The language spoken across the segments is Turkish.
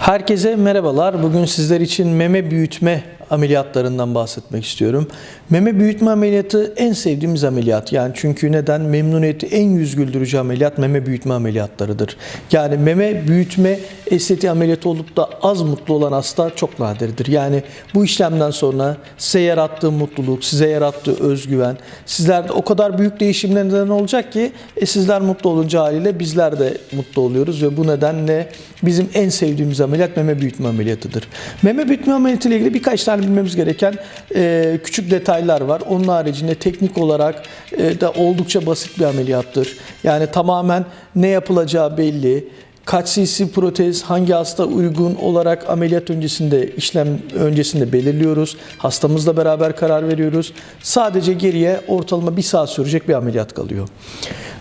Herkese merhabalar. Bugün sizler için meme büyütme ameliyatlarından bahsetmek istiyorum. Meme büyütme ameliyatı en sevdiğimiz ameliyat. Yani çünkü neden? Memnuniyeti en yüz güldürücü ameliyat meme büyütme ameliyatlarıdır. Yani meme büyütme estetiği ameliyatı olup da az mutlu olan hasta çok nadirdir. Yani bu işlemden sonra size yarattığı mutluluk, size yarattığı özgüven, sizlerde o kadar büyük değişimler neden olacak ki e, sizler mutlu olunca haliyle bizler de mutlu oluyoruz ve bu nedenle bizim en sevdiğimiz ameliyat meme büyütme ameliyatıdır. Meme büyütme ameliyatı ile ilgili birkaç tane bilmemiz gereken e, küçük detaylar var. Onun haricinde teknik olarak e, da oldukça basit bir ameliyattır. Yani tamamen ne yapılacağı belli. Kaç cc protez hangi hasta uygun olarak ameliyat öncesinde işlem öncesinde belirliyoruz. Hastamızla beraber karar veriyoruz. Sadece geriye ortalama bir saat sürecek bir ameliyat kalıyor.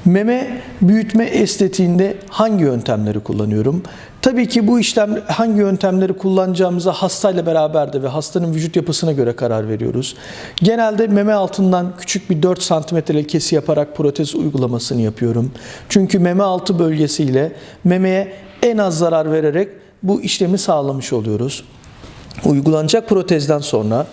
Meme büyütme estetiğinde hangi yöntemleri kullanıyorum? Tabii ki bu işlem hangi yöntemleri kullanacağımıza hastayla beraber de ve hastanın vücut yapısına göre karar veriyoruz. Genelde meme altından küçük bir 4 santimetrelik kesi yaparak protez uygulamasını yapıyorum. Çünkü meme altı bölgesiyle memeye en az zarar vererek bu işlemi sağlamış oluyoruz. Uygulanacak protezden sonra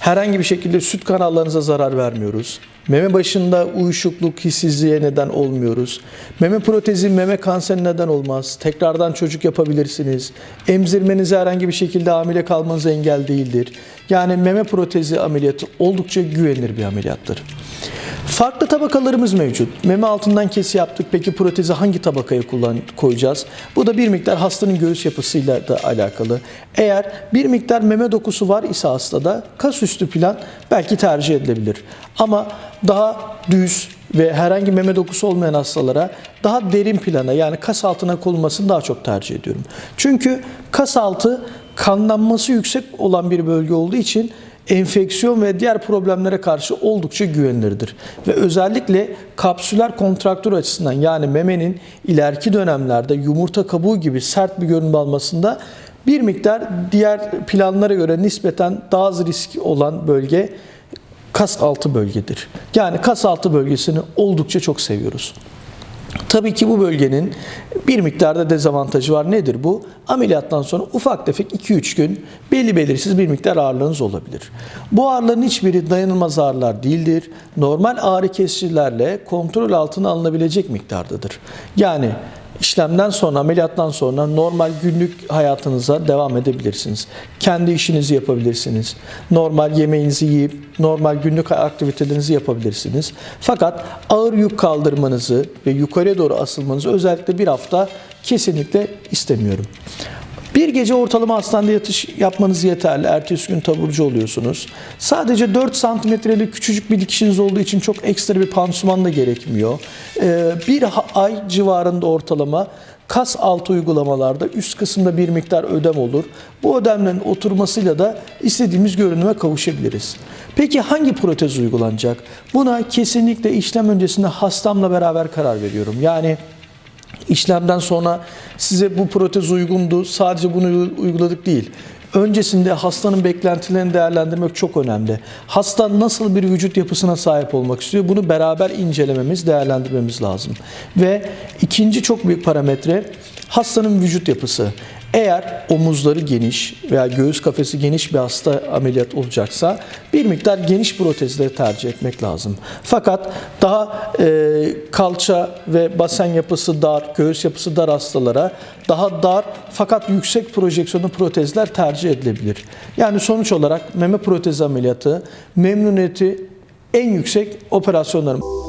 herhangi bir şekilde süt kanallarınıza zarar vermiyoruz. Meme başında uyuşukluk, hissizliğe neden olmuyoruz. Meme protezi meme kanseri neden olmaz. Tekrardan çocuk yapabilirsiniz. Emzirmenize herhangi bir şekilde hamile kalmanıza engel değildir. Yani meme protezi ameliyatı oldukça güvenilir bir ameliyattır. Farklı tabakalarımız mevcut. Meme altından kesi yaptık. Peki protezi hangi tabakaya kullan koyacağız? Bu da bir miktar hastanın göğüs yapısıyla da alakalı. Eğer bir miktar meme dokusu var ise hastada kas üstü plan belki tercih edilebilir. Ama daha düz ve herhangi meme dokusu olmayan hastalara daha derin plana yani kas altına konulmasını daha çok tercih ediyorum. Çünkü kas altı kanlanması yüksek olan bir bölge olduğu için enfeksiyon ve diğer problemlere karşı oldukça güvenilirdir. Ve özellikle kapsüler kontraktür açısından yani memenin ileriki dönemlerde yumurta kabuğu gibi sert bir görünüm almasında bir miktar diğer planlara göre nispeten daha az risk olan bölge kas altı bölgedir. Yani kas altı bölgesini oldukça çok seviyoruz. Tabii ki bu bölgenin bir miktarda dezavantajı var. Nedir bu? Ameliyattan sonra ufak tefek 2-3 gün belli belirsiz bir miktar ağrılığınız olabilir. Bu ağrıların hiçbiri dayanılmaz ağrılar değildir. Normal ağrı kesicilerle kontrol altına alınabilecek miktardadır. Yani İşlemden sonra, ameliyattan sonra normal günlük hayatınıza devam edebilirsiniz. Kendi işinizi yapabilirsiniz. Normal yemeğinizi yiyip normal günlük aktivitelerinizi yapabilirsiniz. Fakat ağır yük kaldırmanızı ve yukarıya doğru asılmanızı özellikle bir hafta kesinlikle istemiyorum. Bir gece ortalama hastanede yatış yapmanız yeterli. Ertesi gün taburcu oluyorsunuz. Sadece 4 santimetrelik küçücük bir dikişiniz olduğu için çok ekstra bir pansuman da gerekmiyor. Ee, bir ay civarında ortalama kas altı uygulamalarda üst kısımda bir miktar ödem olur. Bu ödemlerin oturmasıyla da istediğimiz görünüme kavuşabiliriz. Peki hangi protez uygulanacak? Buna kesinlikle işlem öncesinde hastamla beraber karar veriyorum. Yani İşlemden sonra size bu protez uygundu, sadece bunu uyguladık değil. Öncesinde hastanın beklentilerini değerlendirmek çok önemli. Hasta nasıl bir vücut yapısına sahip olmak istiyor? Bunu beraber incelememiz, değerlendirmemiz lazım. Ve ikinci çok büyük parametre hastanın vücut yapısı. Eğer omuzları geniş veya göğüs kafesi geniş bir hasta ameliyat olacaksa bir miktar geniş protezleri tercih etmek lazım. Fakat daha e, kalça ve basen yapısı dar, göğüs yapısı dar hastalara daha dar fakat yüksek projeksiyonlu protezler tercih edilebilir. Yani sonuç olarak meme protezi ameliyatı memnuniyeti en yüksek operasyonlarım.